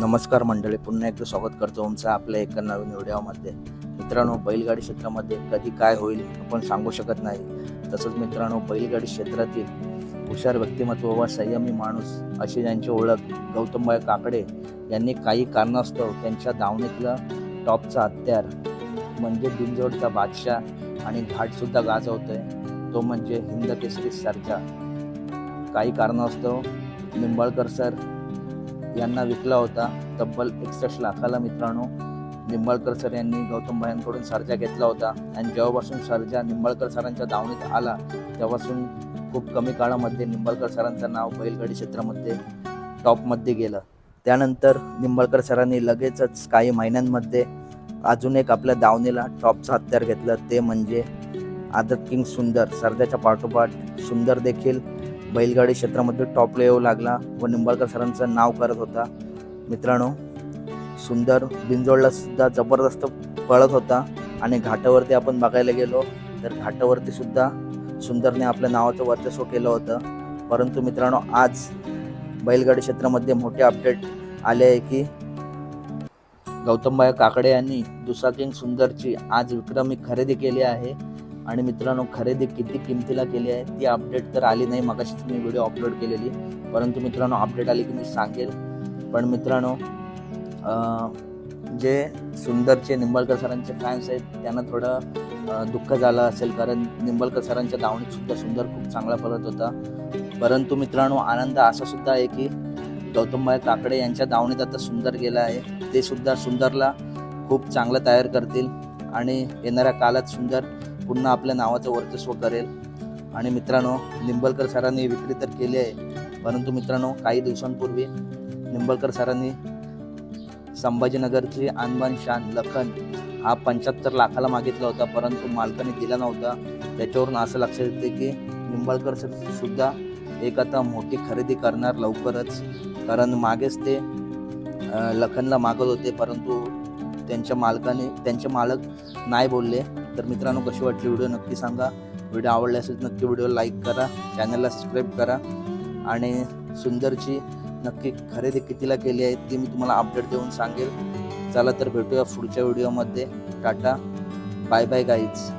नमस्कार मंडळी पुन्हा एकदा स्वागत करतो तुमचं आपल्या एका नवीन व्हिडिओमध्ये. मित्रांनो बैलगाडी क्षेत्रामध्ये कधी काय होईल आपण सांगू शकत नाही. तसंच मित्रांनो बैलगाडी क्षेत्रातील हुशार व्यक्तिमत्व व संयमी माणूस अशी ज्यांची ओळख गौतमबाई काकडे यांनी काही कारणास्तव त्यांच्या दावणीतला टॉपचा हत्यार म्हणजे बिंजोडचा बादशाह आणि घाटसुद्धा गाजवतोय. तो म्हणजे हिंद केसरी सरजा काही कारणास्तव निंबाळकर सर यांना विकला होता. तब्बल एकसष्ट लाखाला मित्रांनो निंबाळकर सर यांनी गौतम भायांकडून सर्जा घेतला होता. आणि जेव्हापासून सर्जा निंबाळकर सरांच्या दावणीत आला तेव्हापासून खूप कमी काळामध्ये निंबाळकर सरांचं नाव बैलगाडी क्षेत्रामध्ये टॉपमध्ये गेलं. त्यानंतर निंबाळकर सरांनी लगेचच काही महिन्यांमध्ये अजून एक आपल्या दावणीला टॉपचं हत्यार घेतलं. ते म्हणजे आदत किंग सुंदर सर्जाच्या पाठोपाठ सुंदर देखील बैलगाडी क्षेत्रामध्ये टॉपला येऊ लागला व निंबाळकर सरांचं नाव करत होता. मित्रांनो सुंदर बिंजोडला सुद्धा जबरदस्त पळत होता आणि घाटावरती आपण बघायला गेलो तर घाटावरती सुद्धा सुंदरने आपल्या नावाचं वर्चस्व केलं होतं. परंतु मित्रांनो आज बैलगाडी क्षेत्रामध्ये मोठे अपडेट आले आहे की गौतमबाई काकडे यांनी दुसरा किंग सुंदरची आज विक्रमी खरेदी केली आहे. आणि मित्रांनो खरेदी किती किमतीला केली आहे ती अपडेट तर आली नाही. मगाशीच मी व्हिडिओ अपलोड केलेली. परंतु मित्रांनो अपडेट आली की मी सांगेल. पण मित्रांनो जे सुंदरचे निंबाळकर सरांचे फॅन्स आहेत त्यांना थोडं दुःख झालं असेल. कारण निंबाळकर सरांच्या दावणीतसुद्धा सुंदर खूप चांगला पडत होता. परंतु मित्रांनो आनंद असा सुद्धा आहे की गौतमबाई काकडे यांच्या दावणीत आता सुंदर गेला आहे. ते सुद्धा सुंदरला खूप चांगलं तयार करतील. आणि येणाऱ्या काळात सुंदर पुन्हा आपल्या नावाचं वर्चस्व करेल. आणि मित्रांनो निंबलकर सरांनी विक्री तर केली आहे. परंतु मित्रांनो काही दिवसांपूर्वी निंबलकर सरांनी संभाजीनगरची आणबान शान लखन हा पंच्याहत्तर लाखाला मागितला होता. परंतु मालकाने दिला नव्हता. त्याच्यावरून असं लक्षात येते की निंबाळकर सर सुद्धा एक आता मोठी खरेदी करणार लवकरच. कारण मागेच ते लखनला मागत होते. परंतु त्यांच्या मालकाने त्यांचे मालक नाही बोलले. तर मित्रांनो कशी वाटली व्हिडिओ नक्की सांगा. व्हिडिओ आवडला असेल नक्की व्हिडिओ लाईक करा. चॅनलला सबस्क्राईब करा. आणि सुंदरची नक्की खरेदी कितीला केली आहे ती मी तुम्हाला अपडेट देऊन सांगेल. चला तर भेटूया पुढच्या व्हिडिओमध्ये टाटा. Bye bye guys